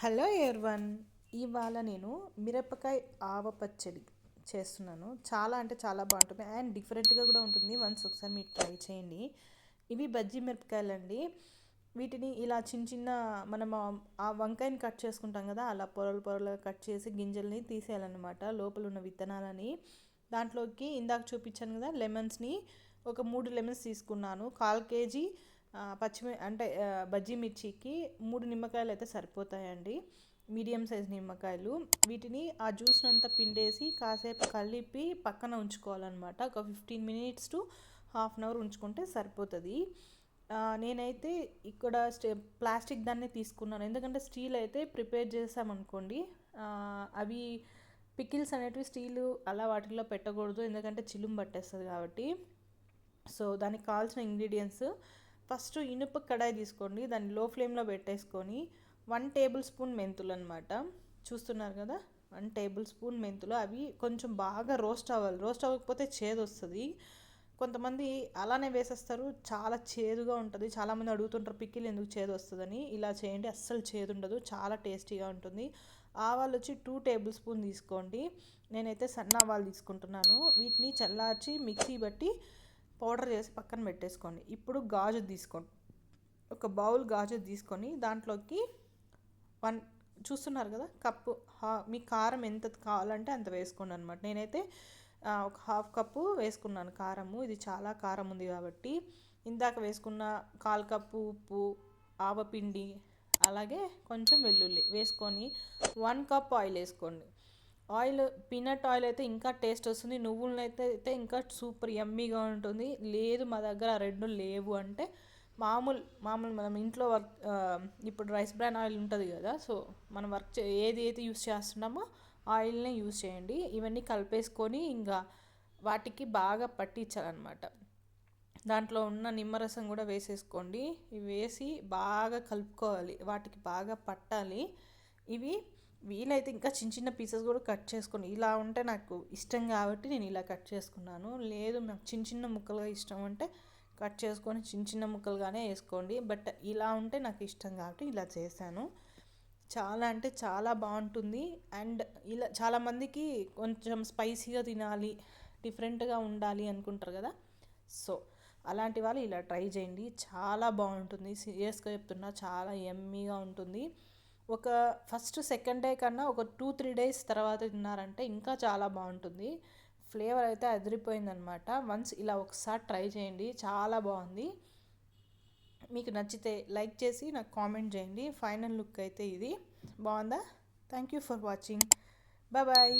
Hello one ఇవాళ నేను మిరపకాయ ఆవ పచ్చడి చేస్తున్నాను. చాలా అంటే చాలా బాగుంటుంది. అండ్ డిఫరెంట్గా కూడా ఉంటుంది. వన్స్ ఒకసారి మీరు ట్రై చేయండి. ఇవి బజ్జీ మిరపకాయలు అండి వీటిని ఇలా చిన్న చిన్న మనం ఆ వంకాయని కట్ చేసుకుంటాం కదా అలా పొరలు పొరలుగా కట్ చేసి గింజల్ని తీసేయాలన్నమాట. లోపల ఉన్న విత్తనాలని. దాంట్లోకి ఇందాక చూపించాను కదా లెమన్స్ని ఒక మూడు లెమన్స్ తీసుకున్నాను. కాల్ కేజీ పచ్చిమి అంటే బజ్జీ మిర్చికి మూడు నిమ్మకాయలు అయితే సరిపోతాయండి. మీడియం సైజ్ నిమ్మకాయలు. వీటిని ఆ జ్యూస్ని అంతా పిండేసి కాసేపు కలిపి పక్కన ఉంచుకోవాలన్నమాట. ఒక fifteen minutes to half an hour ఉంచుకుంటే సరిపోతుంది. నేనైతే ఇక్కడ స్టే ప్లాస్టిక్ దాన్ని తీసుకున్నాను. ఎందుకంటే స్టీల్ అయితే ప్రిపేర్ చేసామనుకోండి అవి పికిల్స్ అనేటివి స్టీలు అలా వాటిల్లో పెట్టకూడదు. ఎందుకంటే చిలుం పట్టేస్తుంది కాబట్టి. సో దానికి కావాల్సిన ఇంగ్రీడియంట్స్ ఫస్ట్ ఇనుప కడాయి తీసుకోండి దాన్ని లో ఫ్లేమ్లో పెట్టేసుకొని వన్ టేబుల్ స్పూన్ మెంతులు అనమాట చూస్తున్నారు కదా? వన్ టేబుల్ స్పూన్ మెంతులు అవి కొంచెం బాగా రోస్ట్ అవ్వాలి. రోస్ట్ అవ్వకపోతే చేదు వస్తుంది. కొంతమంది అలానే వేసేస్తారు చాలా చేదుగా ఉంటుంది. చాలామంది అడుగుతుంటారు పిక్కిలు ఎందుకు చేదు వస్తుందని? ఇలా చేయండి అస్సలు చేదు ఉండదు చాలా టేస్టీగా ఉంటుంది. ఆవాలు వచ్చి టూ టేబుల్ స్పూన్ తీసుకోండి. నేనైతే సన్న ఆవాలు తీసుకుంటున్నాను. వీటిని చల్లార్చి మిక్సీ బట్టి పౌడర్ చేసి పక్కన పెట్టేసుకోండి. ఇప్పుడు గాజు తీసుకోండి. ఒక బౌల్ గాజు తీసుకొని దాంట్లోకి వన్ చూస్తున్నారు కదా కప్పు మీ కారం ఎంత కావాలంటే అంత వేసుకోండి అనమాట నేనైతే ఒక హాఫ్ కప్పు వేసుకున్నాను కారము. ఇది చాలా కారం ఉంది కాబట్టి ఇందాక వేసుకున్న కాల్ కప్పు ఉప్పు ఆవపిండి అలాగే కొంచెం వెల్లుల్లి వేసుకొని వన్ కప్ ఆయిల్ వేసుకోండి. ఆయిల్ పీనట్ ఆయిల్ అయితే ఇంకా టేస్ట్ వస్తుంది. నువ్వులను అయితే అయితే ఇంకా సూపర్ యమ్మీగా ఉంటుంది. లేదు మా దగ్గర ఆ రెండు లేవు అంటే మామూలు మామూలు మనం ఇంట్లో వర్క్ ఇప్పుడు రైస్ బ్రాన్ ఆయిల్ ఉంటుంది కదా సో మనం వర్క్ చే ఏది అయితే యూస్ చేస్తున్నామో ఆయిల్నే యూస్ చేయండి. ఇవన్నీ కలిపేసుకొని ఇంకా వాటికి బాగా పట్టించాలన్నమాట. దాంట్లో ఉన్న నిమ్మరసం కూడా వేసేసుకోండి. ఇవి వేసి బాగా కలుపుకోవాలి. వాటికి బాగా పట్టాలి. ఇవి వీలైతే ఇంకా చిన్న చిన్న పీసెస్ కూడా కట్ చేసుకుని ఇలా ఉంటే నాకు ఇష్టం కాబట్టి నేను ఇలా కట్ చేసుకున్నాను. లేదు నాకు చిన్న చిన్న ముక్కలుగా ఇష్టం అంటే కట్ చేసుకొని చిన్న చిన్న ముక్కలుగానే వేసుకోండి. బట్ ఇలా ఉంటే నాకు ఇష్టం కాబట్టి ఇలా చేశాను. చాలా అంటే చాలా బాగుంటుంది. అండ్ ఇలా చాలామందికి కొంచెం స్పైసీగా తినాలి డిఫరెంట్గా ఉండాలి అనుకుంటారు కదా. సో అలాంటి వాళ్ళు ఇలా ట్రై చేయండి. చాలా బాగుంటుంది. సీరియస్గా చెప్తున్నా చాలా ఎమ్మీగా ఉంటుంది. ఒక ఫస్ట్ సెకండ్ డే కన్నా ఒక టూ త్రీ డేస్ తర్వాత తిన్నారంటే ఇంకా చాలా బాగుంటుంది. ఫ్లేవర్ అయితే అదిరిపోయిందనమాట వన్స్ ఇలా ఒకసారి ట్రై చేయండి చాలా బాగుంది. మీకు నచ్చితే లైక్ చేసి నాకు కామెంట్ చేయండి. ఫైనల్ లుక్ అయితే ఇది. బాగుందా? Thank you for watching bye